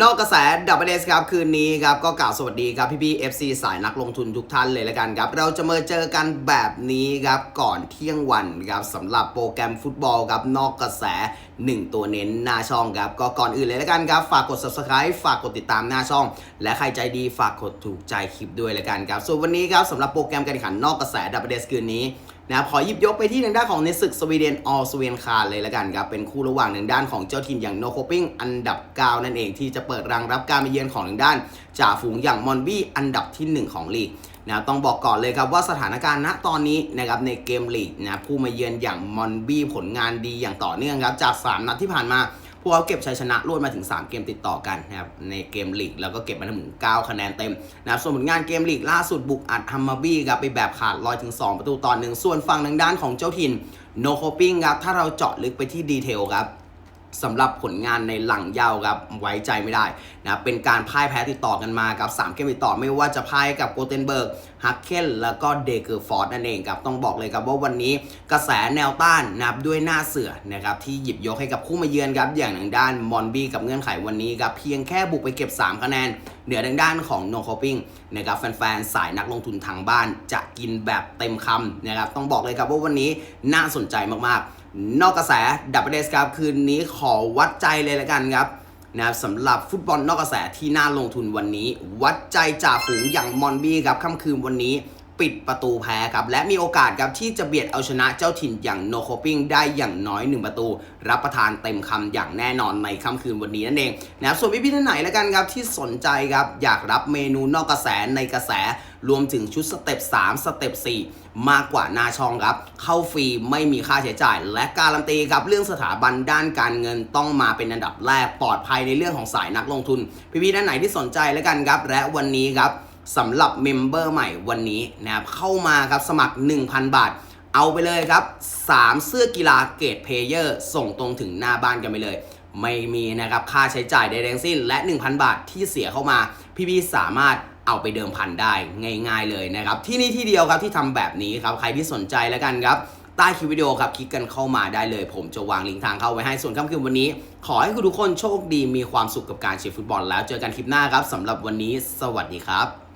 นอกกระแสดับเบิลเอสครับ คืนนี้ครับ ก็กล่าวสวัสดีครับ พี่พี่เอฟซีสายนักลงทุนทุกท่านเลยละกันครับ เราจะมาเจอกันแบบนี้ครับ ก่อนเที่ยงวันครับสำหรับโปรแกรมฟุตบอลครับ นอกกระแส 1 ตัวเน้นหน้าช่องครับ ก็ก่อนอื่นเลยละกันครับ ฝากกด subscribe ฝากกดติดตามหน้าช่อง และใครใจดีฝากกดถูกใจคลิปด้วยละกันครับส่วนวันนี้ครับสำหรับโปรแกรมการแข่งขันนอกกระแสดับเบิลเอสคืนนี้ นะครับขอหยิบยกไปที่ทางด้านของในศึกสวีเดนออสเวียนคาร์เลยละกันครับ เป็นคู่ระหว่างทางด้านของเจ้าถิ่นอย่างโนโคปิ้งอันดับ 9 นั่นเองที่จะเปิดรังรับการมาเยือนของทางด้านจ่าฝูงอย่างมอนบี้อันดับที่ 1 ของลีกนะต้องบอกก่อนเลยครับว่าสถานการณ์ณตอนนี้นะครับในเกมลีกนะผู้มาเยือนอย่างมอนบี้ผลงานดีอย่างต่อเนื่องครับจาก 3 นัดที่ผ่านมา พวกเขาเก็บชัยชนะรวดมาถึง 3 เกมติดต่อกันนะครับในเกมลีกแล้วก็เก็บมาถึง 9 คะแนนเต็มนะครับส่วนผลงานเกมลีกล่าสุดบุกอัดฮัมมาบี้ครับไปแบบขาดลอยถึง 2 ประตูต่อหนึ่งส่วนฝั่งทางด้านของเจ้าถิ่นโนโคปิ้งครับถ้าเราเจาะลึกไปที่ดีเทลครับ สำหรับผลงานในหลังยาวครับไว้ใจไม่ได้นะเป็นการพ่ายแพ้ติดต่อกันมากับ3เกมติดต่อไม่ว่าจะพ่ายกับโกเทนเบิร์กฮักเคนแล้วก็เดเกอร์ฟอร์ดนั่นเองครับต้องบอกเลยครับว่าวันนี้กระแสแนวต้านนับด้วยหน้าเสือนะครับที่หยิบยกให้กับคู่มาเยือนครับอย่างทางด้านมอนบีกับเงื่อนไขวันนี้ครับเพียงแค่บุกไปเก็บ 3 คะแนนเหนือทางด้านของโนคอปิ้งนะครับแฟนๆสายนักลงทุนทางบ้านจะกินแบบเต็มคำนะครับต้องบอกเลยครับว่าวันนี้น่าสนใจมากๆ นอกกระแสดับเบิลเดสครับคืนนี้ขอวัดใจเลยละกันครับนะครับสำหรับฟุตบอลนอกกระแสที่น่าลงทุนวันนี้ วัดใจจ่าฝูงอย่างมอนบี้ครับค่ำคืนวันนี้ ปิดประตูแพ้ครับ และมีโอกาสครับที่จะเบียดเอาชนะเจ้าถิ่นอย่างโนโคปิ้งได้อย่างน้อย 1 ประตู รับประทานเต็มคำอย่างแน่นอนในค่ำคืนวันนี้นั่นเองนะครับส่วนพี่ๆท่านไหนแล้วกันครับที่สนใจครับอยากรับเมนูนอกกระแสในกระแสรวมถึงชุดสเต็ป3สเต็ป4มากกว่าหน้าช่องครับ เข้าฟรีไม่มีค่าใช้จ่าย และการันตีครับเรื่องสถาบันด้านการเงินต้องมาเป็นอันดับแรกปลอดภัยในเรื่องของสายนักลงทุน พี่ๆท่านไหนที่สนใจแล้วกันครับ และวันนี้ครับ สำหรับเมมเบอร์ใหม่วันนี้นะครับเข้ามาครับสมัคร 1,000 บาท เอาไปเลยครับ 3 เสื้อกีฬาเกรดเพลเยอร์ส่งตรงถึงหน้าบ้านกันไปเลย ไม่มีนะครับค่าใช้จ่ายใดๆทั้งสิ้น และ 1,000 บาทที่เสียเข้ามา พี่ๆสามารถเอาไปเดิมพันได้ง่าย ๆเลยนะครับที่นี่ที่เดียวครับที่ทำแบบนี้ครับใครที่สนใจแล้วกันครับใต้คลิปวิดีโอครับคลิกกันเข้ามาได้เลย ผมจะวางลิงก์ทางเข้าไว้ให้ส่วนค่ำคืนวันนี้ ขอให้คุณทุกคนโชคดีมีความสุขกับการเชียร์ฟุตบอลแล้วเจอกันคลิปหน้าครับสำหรับวันนี้ สวัสดีครับ